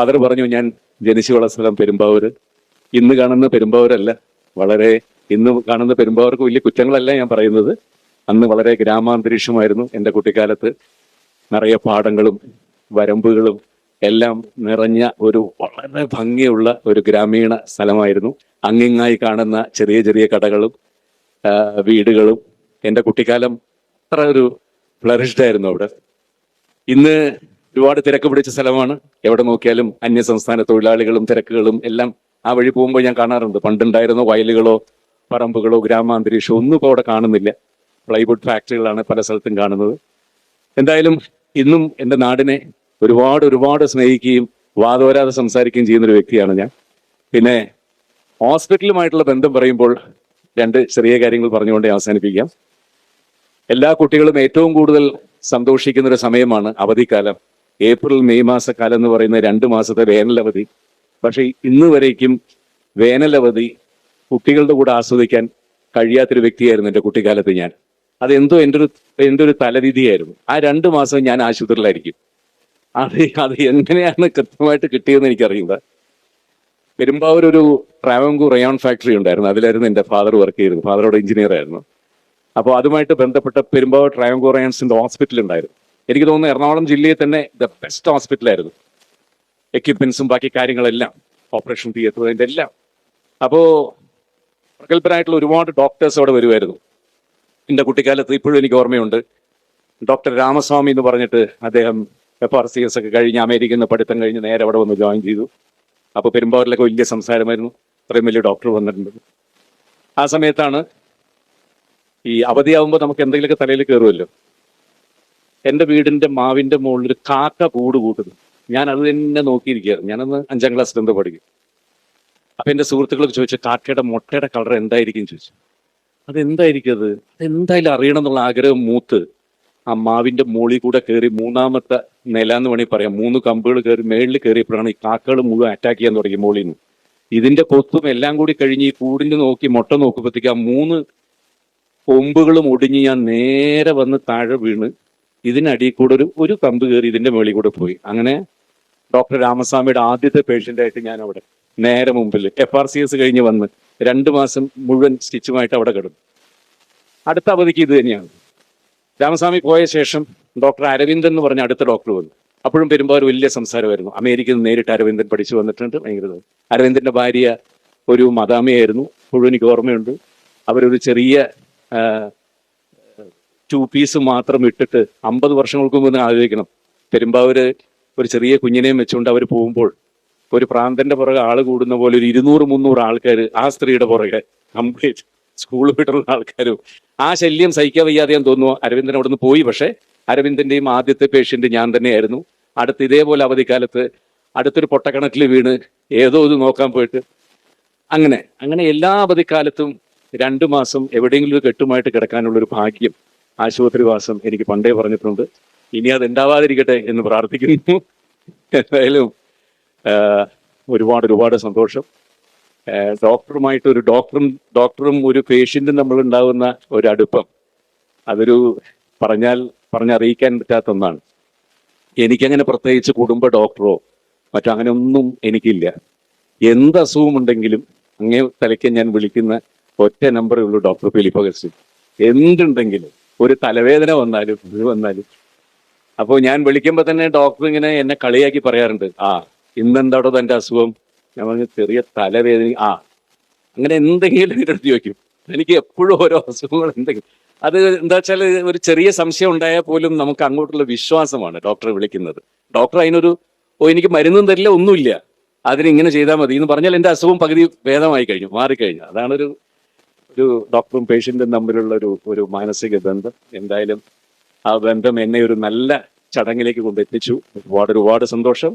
Father പറഞ്ഞു ഞാൻ ജനിച്ചു വളർന്ന സ്ഥലം പെരുമ്പാവൂർ ഇന്ന് കാണുന്ന പെരുമ്പാവൂരല്ല. വളരെ ഇന്ന് കാണുന്ന പെരുമ്പാവൂർക്ക് വലിയ കുറ്റങ്ങളല്ല ഞാൻ പറയുന്നത്. അന്ന് വളരെ ഗ്രാമാന്തരീക്ഷമായിരുന്നു എന്റെ കുട്ടിക്കാലത്ത്. നിറയെ പാടങ്ങളും വരമ്പുകളും എല്ലാം നിറഞ്ഞ ഒരു വളരെ ഭംഗിയുള്ള ഒരു ഗ്രാമീണ സ്ഥലമായിരുന്നു. അങ്ങിങ്ങായി കാണുന്ന ചെറിയ ചെറിയ കടകളും വീടുകളും എന്റെ കുട്ടിക്കാലം അത്ര ഒരു ഫ്ലറിഷ്ഡ് ആയിരുന്നു അവിടെ. ഇന്ന് ഒരുപാട് തിരക്ക് പിടിച്ച സ്ഥലമാണ്. എവിടെ നോക്കിയാലും അന്യ സംസ്ഥാന തൊഴിലാളികളും തിരക്കുകളും എല്ലാം ആ വഴി പോകുമ്പോൾ ഞാൻ കാണാറുണ്ട്. പണ്ടുണ്ടായിരുന്ന വയലുകളോ പറമ്പുകളോ ഗ്രാമാന്തരീക്ഷമോ ഒന്നും ഇപ്പോൾ അവിടെ കാണുന്നില്ല. പ്ലൈവുഡ് ഫാക്ടറികളാണ് പല സ്ഥലത്തും കാണുന്നത്. എന്തായാലും ഇന്നും എന്റെ നാടിനെ ഒരുപാട് ഒരുപാട് സ്നേഹിക്കുകയും വാദോരാതെ സംസാരിക്കുകയും ചെയ്യുന്ന ഒരു വ്യക്തിയാണ് ഞാൻ. പിന്നെ ഹോസ്പിറ്റലുമായിട്ടുള്ള ബന്ധം പറയുമ്പോൾ രണ്ട് ചെറിയ കാര്യങ്ങൾ പറഞ്ഞുകൊണ്ട് അവസാനിപ്പിക്കാം. എല്ലാ കുട്ടികളും ഏറ്റവും കൂടുതൽ സന്തോഷിക്കുന്ന ഒരു സമയമാണ് അവധിക്കാലം. ഏപ്രിൽ മെയ് മാസക്കാലം എന്ന് പറയുന്ന രണ്ട് മാസത്തെ വേനലവധി. പക്ഷേ ഇന്ന് വരേക്കും വേനലവധി കുട്ടികളുടെ കൂടെ ആസ്വദിക്കാൻ കഴിയാത്തൊരു വ്യക്തിയായിരുന്നു എന്റെ കുട്ടിക്കാലത്ത് ഞാൻ. അതെന്തോ എന്റെ ഒരു എന്റെ ഒരു തലവിധിയായിരുന്നു ആ രണ്ട് മാസം ഞാൻ ആശുപത്രിയിലായിരിക്കും. അത് അത് എങ്ങനെയാണ് കൃത്യമായിട്ട് കിട്ടിയതെന്ന് എനിക്കറിയില്ല. പെരുമ്പാവൂർ ഒരു ട്രാവൻകൂർ റയോൺ ഫാക്ടറി ഉണ്ടായിരുന്നു. അതിലായിരുന്നു എന്റെ ഫാദർ വർക്ക് ചെയ്തിരുന്നത്. ഫാദറോട് എഞ്ചിനീയർ ആയിരുന്നു അപ്പോൾ അതുമായിട്ട് ബന്ധപ്പെട്ട പെരുമ്പാവൂർ ട്രാവൻകൂർ റയോൺസിന്റെ ഹോസ്പിറ്റൽ ഉണ്ടായിരുന്നു. എനിക്ക് തോന്നുന്നു എറണാകുളം ജില്ലയിൽ തന്നെ ദ ബെസ്റ്റ് ഹോസ്പിറ്റലായിരുന്നു എക്യുപ്മെന്റ്സും ബാക്കി കാര്യങ്ങളെല്ലാം ഓപ്പറേഷൻ തിയേറ്റർ അതിന്റെ എല്ലാം. അപ്പോൾ പ്രഗത്ഭരായിട്ടുള്ള ഒരുപാട് ഡോക്ടേഴ്സ് അവിടെ വരുമായിരുന്നു എന്റെ കുട്ടിക്കാലത്ത് ഇപ്പോഴും എനിക്ക് ഓർമ്മയുണ്ട്. ഡോക്ടർ രാമസ്വാമി എന്ന് പറഞ്ഞിട്ട് അദ്ദേഹം എഫ് ആർ സി എസ് ഒക്കെ കഴിഞ്ഞ് അമേരിക്കയിൽ നിന്ന് പഠിത്തം കഴിഞ്ഞ് നേരെ അവിടെ വന്ന് ജോയിൻ ചെയ്തു. അപ്പോൾ പെരുമ്പാവൂരിലൊക്കെ വലിയ സംസാരമായിരുന്നു. അത്രയും വലിയ ഡോക്ടർ വന്നിട്ടുണ്ട്. ആ സമയത്താണ് ഈ അവധിയാവുമ്പോൾ നമുക്ക് എന്തെങ്കിലുമൊക്കെ തലയിൽ കയറുമല്ലോ. എന്റെ വീടിന്റെ മാവിന്റെ മുകളിൽ ഒരു കാക്ക കൂട് കൂട്ടുന്നു. ഞാൻ അത് തന്നെ നോക്കിയിരിക്കുകയാണ്. ഞാനന്ന് അഞ്ചാം ക്ലാസ്സിൽ എന്തോ പഠിക്കും. അപ്പം എന്റെ സുഹൃത്തുക്കളൊക്കെ ചോദിച്ചു കാക്കയുടെ മുട്ടയുടെ കളർ എന്തായിരിക്കും? ചോദിച്ചു. അതെന്തായിരിക്കും അത്? അതെന്തായാലും അറിയണം എന്നുള്ള ആഗ്രഹം മൂത്ത് ആ മാവിന്റെ മുകളിൽ കൂടെ കയറി മൂന്നാമത്തെ നില എന്ന് വേണമെങ്കിൽ പറയാം. മൂന്ന് കമ്പുകൾ കയറി മേളിൽ കയറിയപ്പോഴാണ് ഈ കാക്കകൾ മുഴുവൻ അറ്റാക്ക് ചെയ്യാൻ തുടങ്ങി മുകളിൽ നിന്ന്. ഇതിന്റെ കൊത്തും എല്ലാം കൂടി കഴിഞ്ഞ് ഈ കൂടിന്റെ നോക്കി മുട്ട നോക്കുമ്പോഴത്തേക്ക് ആ മൂന്ന് കൊമ്പുകളും ഒടിഞ്ഞ് ഞാൻ നേരെ വന്ന് താഴെ വീണ് ഇതിനടിയിൽ കൂടെ ഒരു ഒരു കമ്പ് കയറി ഇതിന്റെ മുകളിൽ കൂടെ പോയി. അങ്ങനെ ഡോക്ടർ രാമസ്വാമിയുടെ ആദ്യത്തെ പേഷ്യന്റ് ആയിട്ട് ഞാൻ അവിടെ നേരെ മുമ്പിൽ എഫ് ആർ സി എസ് കഴിഞ്ഞ് വന്ന് രണ്ട് മാസം മുഴുവൻ സ്റ്റിച്ചുമായിട്ട് അവിടെ കിടന്നു. അടുത്ത അവധിക്ക് ഇത് തന്നെയാണ്. രാമസ്വാമി പോയ ശേഷം ഡോക്ടർ അരവിന്ദൻ എന്ന് പറഞ്ഞ അടുത്ത ഡോക്ടർ വന്നു. അപ്പോഴും പെരുമ്പാവൂർ വലിയ സംസാരമായിരുന്നു. അമേരിക്കയിൽ നിന്ന് നേരിട്ട് അരവിന്ദൻ പഠിച്ചു വന്നിട്ടുണ്ട്. ഭയങ്കര. അരവിന്ദന്റെ ഭാര്യ ഒരു മദാമയായിരുന്നു. മുഴുവൻ എനിക്ക് ഓർമ്മയുണ്ട്. അവരൊരു ചെറിയ ടു പീസ് മാത്രം ഇട്ടിട്ട് അമ്പത് വർഷങ്ങൾക്ക് മുമ്പ് ആലോചിക്കണം. പെരുമ്പാവൂര് ഒരു ചെറിയ കുഞ്ഞിനെയും വെച്ചുകൊണ്ട് അവർ പോകുമ്പോൾ ഒരു പ്രാന്തന്റെ പുറകെ ആൾ കൂടുന്ന പോലെ ഒരു ഇരുന്നൂറ് മുന്നൂറ് ആൾക്കാർ ആ സ്ത്രീയുടെ പുറകെ കംപ്ലീറ്റ് സ്കൂൾ വിട്ടുള്ള ആൾക്കാരും. ആ ശല്യം സഹിക്കാൻ വയ്യാതെയാന്ന് തോന്നുന്നു അരവിന്ദൻ അവിടുന്ന് പോയി. പക്ഷേ അരവിന്ദന്റെയും ആദ്യത്തെ പേഷ്യന്റ് ഞാൻ തന്നെയായിരുന്നു. അടുത്ത് ഇതേപോലെ അവധിക്കാലത്ത് അടുത്തൊരു പൊട്ടക്കിണറ്റിൽ വീണ് ഏതോ ഇത് നോക്കാൻ പോയിട്ട് അങ്ങനെ അങ്ങനെ എല്ലാ അവധിക്കാലത്തും രണ്ടു മാസം എവിടെയെങ്കിലും ഒരു കെട്ടുമായിട്ട് കിടക്കാനുള്ള ഒരു ഭാഗ്യം ആശുപത്രിവാസം എനിക്ക് പണ്ടേ പറഞ്ഞിട്ടുണ്ട്. ഇനി അത് ഉണ്ടാവാതിരിക്കട്ടെ എന്ന് പ്രാർത്ഥിക്കുന്നു. എന്തായാലും ഒരുപാട് ഒരുപാട് സന്തോഷം. ഡോക്ടറുമായിട്ട് ഒരു ഡോക്ടറും ഡോക്ടറും ഒരു പേഷ്യന്റും നമ്മൾ ഉണ്ടാകുന്ന ഒരു അടുപ്പം അതൊരു പറഞ്ഞാൽ പറഞ്ഞറിയിക്കാൻ പറ്റാത്ത ഒന്നാണ്. എനിക്കങ്ങനെ പ്രത്യേകിച്ച് കുടുംബ ഡോക്ടറോ മറ്റോ അങ്ങനെ ഒന്നും എനിക്കില്ല. എന്ത് അസുഖമുണ്ടെങ്കിലും അങ്ങേ തലയ്ക്ക് ഞാൻ വിളിക്കുന്ന ഒറ്റ നമ്പറേ ഉള്ളൂ ഡോക്ടർ ഫിലിപ്പ് അഗസ്റ്റിൻ. എന്തുണ്ടെങ്കിലും ഒരു തലവേദന വന്നാലും ഇത് വന്നാലും. അപ്പോൾ ഞാൻ വിളിക്കുമ്പോൾ തന്നെ ഡോക്ടർ ഇങ്ങനെ എന്നെ കളിയാക്കി പറയാറുണ്ട്. ആ ഇന്നെന്താടോ തന്റെ അസുഖം? ഞാൻ പറഞ്ഞു ചെറിയ തലവേദന ആ. അങ്ങനെ എന്തെങ്കിലും അടുത്ത് ചോദിക്കും. എനിക്ക് എപ്പോഴും ഓരോ അസുഖങ്ങൾ എന്തെങ്കിലും. അത് എന്താ വെച്ചാൽ ഒരു ചെറിയ സംശയം ഉണ്ടായാൽ പോലും നമുക്ക് അങ്ങോട്ടുള്ള വിശ്വാസമാണ് ഡോക്ടറെ വിളിക്കുന്നത്. ഡോക്ടർ അതിനൊരു ഓ എനിക്ക് മരുന്നും തരില്ല ഒന്നുമില്ല. അതിന് ഇങ്ങനെ ചെയ്താൽ മതി. എന്ന് പറഞ്ഞാൽ എന്റെ അസുഖം പകുതി ഭേദമായി കഴിഞ്ഞു മാറിക്കഴിഞ്ഞു. അതാണ് ഒരു ഡോക്ടറും പേഷ്യന്റും തമ്മിലുള്ള ഒരു ഒരു മാനസിക ബന്ധം. എന്തായാലും ആ ബന്ധം എന്നെ ഒരു നല്ല ചടങ്ങിലേക്ക് കൊണ്ടെത്തിച്ചു. ഒരുപാട് ഒരുപാട് സന്തോഷം.